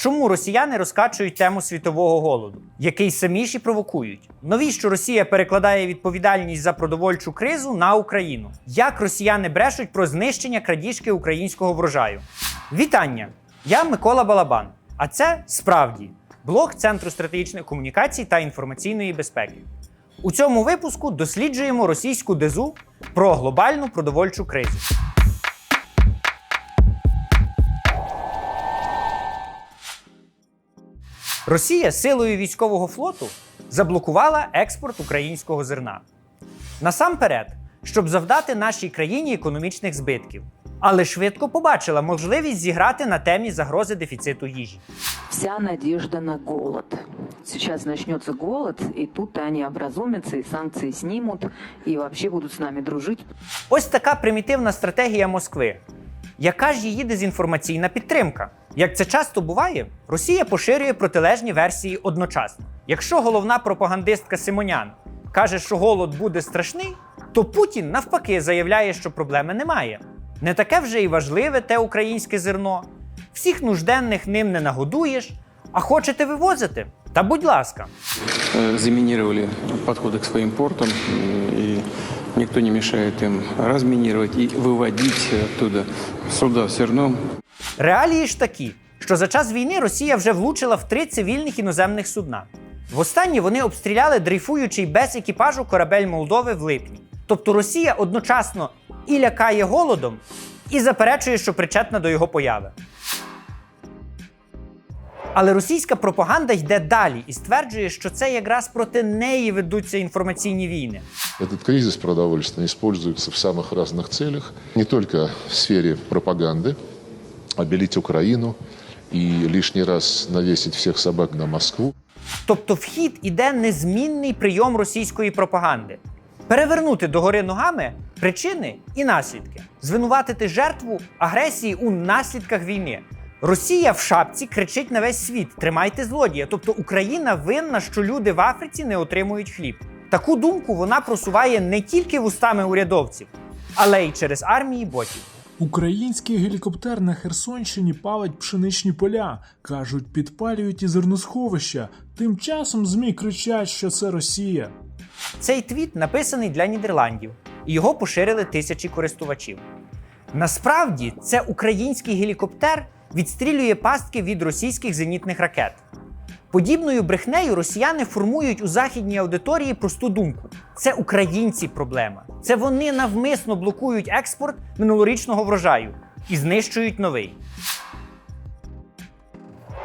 Чому росіяни розкачують тему світового голоду, який самі ж і провокують? Навіщо Росія перекладає відповідальність за продовольчу кризу на Україну? Як росіяни брешуть про знищення крадіжки українського врожаю? Вітання! Я Микола Балабан. А це справді блог Центру стратегічної комунікації та інформаційної безпеки. У цьому випуску досліджуємо російську дезу про глобальну продовольчу кризу. Росія силою військового флоту заблокувала експорт українського зерна. Насамперед, щоб завдати нашій країні економічних збитків, але швидко побачила можливість зіграти на темі загрози дефіциту їжі. Вся надежда на голод. Сейчас начнется голод, и тут они образумятся, и санкции снимут, и вообще будут с нами дружить. Ось така примітивна стратегія Москви. Яка ж її дезінформаційна підтримка? Як це часто буває, Росія поширює протилежні версії одночасно. Якщо головна пропагандистка Симонян каже, що голод буде страшний, то Путін навпаки заявляє, що проблеми немає. Не таке вже і важливе те українське зерно. Всіх нужденних ним не нагодуєш, а хочете вивозити? Та будь ласка. э, заминировали подходы к своим портам, м, и никто не мешает им разминировать и выводить оттуда суда с зерном. Реалії ж такі, що за час війни Росія вже влучила в три цивільних іноземних судна. Востаннє вони обстріляли дрейфуючий без екіпажу корабель Молдови в липні. Тобто Росія одночасно і лякає голодом, і заперечує, що причетна до його появи. Але російська пропаганда йде далі і стверджує, що це якраз проти неї ведуться інформаційні війни. Этот кризис продовольственный используется в самых разных целях, не только в сфере пропаганды, обелить Украину и лишний раз навесить всех собак на Москву. Тобто в хід іде незмінний прийом російської пропаганди. Перевернути догори ногами причини і наслідки, звинуватити жертву агресії у наслідках війни. Росія в шапці кричить на весь світ: тримайте злодія. Тобто Україна винна, що люди в Африці не отримують хліб. Таку думку вона просуває не тільки вустами урядовців, але й через армії ботів. Український гелікоптер на Херсонщині палить пшеничні поля. Кажуть, підпалюють і зерносховища. Тим часом ЗМІ кричать, що це Росія. Цей твіт написаний для Нідерландів, і його поширили тисячі користувачів. Насправді, це український гелікоптер відстрілює пастки від російських зенітних ракет. Подібною брехнею росіяни формують у західній аудиторії просту думку: це українці проблема. Це вони навмисно блокують експорт минулорічного врожаю і знищують новий.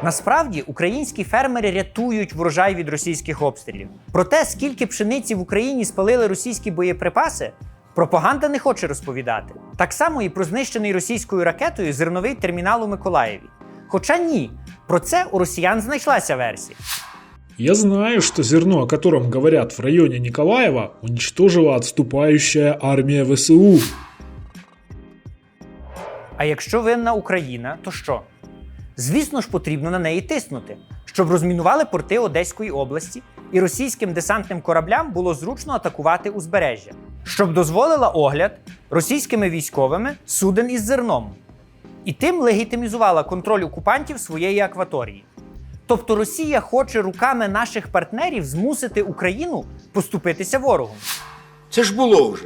Насправді українські фермери рятують врожай від російських обстрілів. Про те, скільки пшениці в Україні спалили російські боєприпаси, пропаганда не хоче розповідати. Так само і про знищений російською ракетою зерновий термінал у Миколаєві. Хоча ні, про це у росіян знайшлася версія. Я знаю, что зерно, о котором говорят в районе Николаева, уничтожила отступающая армия ВСУ. А якщо винна Україна, то що? Звісно ж, потрібно на неї тиснути, щоб розмінували порти Одеської області, і російським десантним кораблям було зручно атакувати узбережжя, щоб дозволила огляд російськими військовими суден із зерном, і тим легітимізувала контроль окупантів своєї акваторії. Тобто Росія хоче руками наших партнерів змусити Україну поступитися ворогом. Це ж було вже.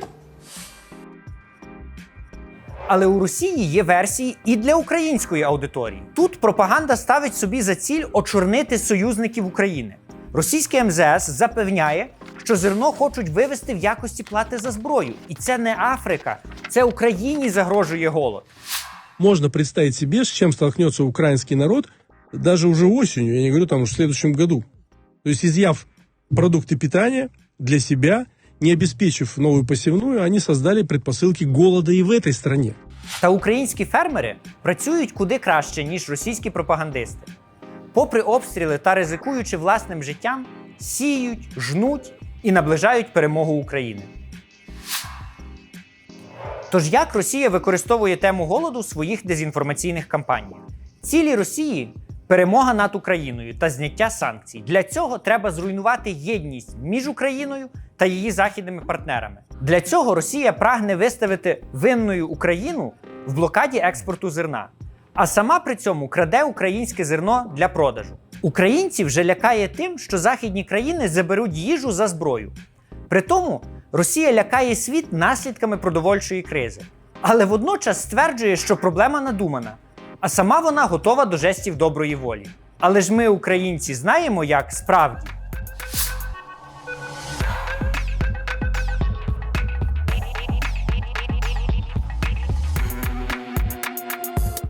Але у Росії є версії і для української аудиторії. Тут пропаганда ставить собі за ціль очорнити союзників України. Російське МЗС запевняє, що зерно хочуть вивести в якості плати за зброю. І це не Африка, це Україні загрожує голод. можно представить себе, с чем столкнется украинский народ даже уже осенью, я не говорю там уж в следующем году. То есть изъяв продукты питания для себя, не обеспечив новую посевную, они создали предпосылки голода и в этой стране. Та українські фермери працюють куди краще, ніж російські пропагандисти. Попри обстріли та ризикуючи власним життям, сіють, жнуть і наближають перемогу України. Тож як Росія використовує тему голоду в своїх дезінформаційних кампаніях? Цілі Росії перемога над Україною та зняття санкцій. Для цього треба зруйнувати єдність між Україною та її західними партнерами. Для цього Росія прагне виставити винною Україну в блокаді експорту зерна. а сама при цьому краде українське зерно для продажу. Українців вже лякає тим, що західні країни заберуть їжу за зброю. При тому Росія лякає світ наслідками продовольчої кризи, але водночас стверджує, що проблема надумана, а сама вона готова до жестів доброї волі. Але ж ми, українці, знаємо, як справді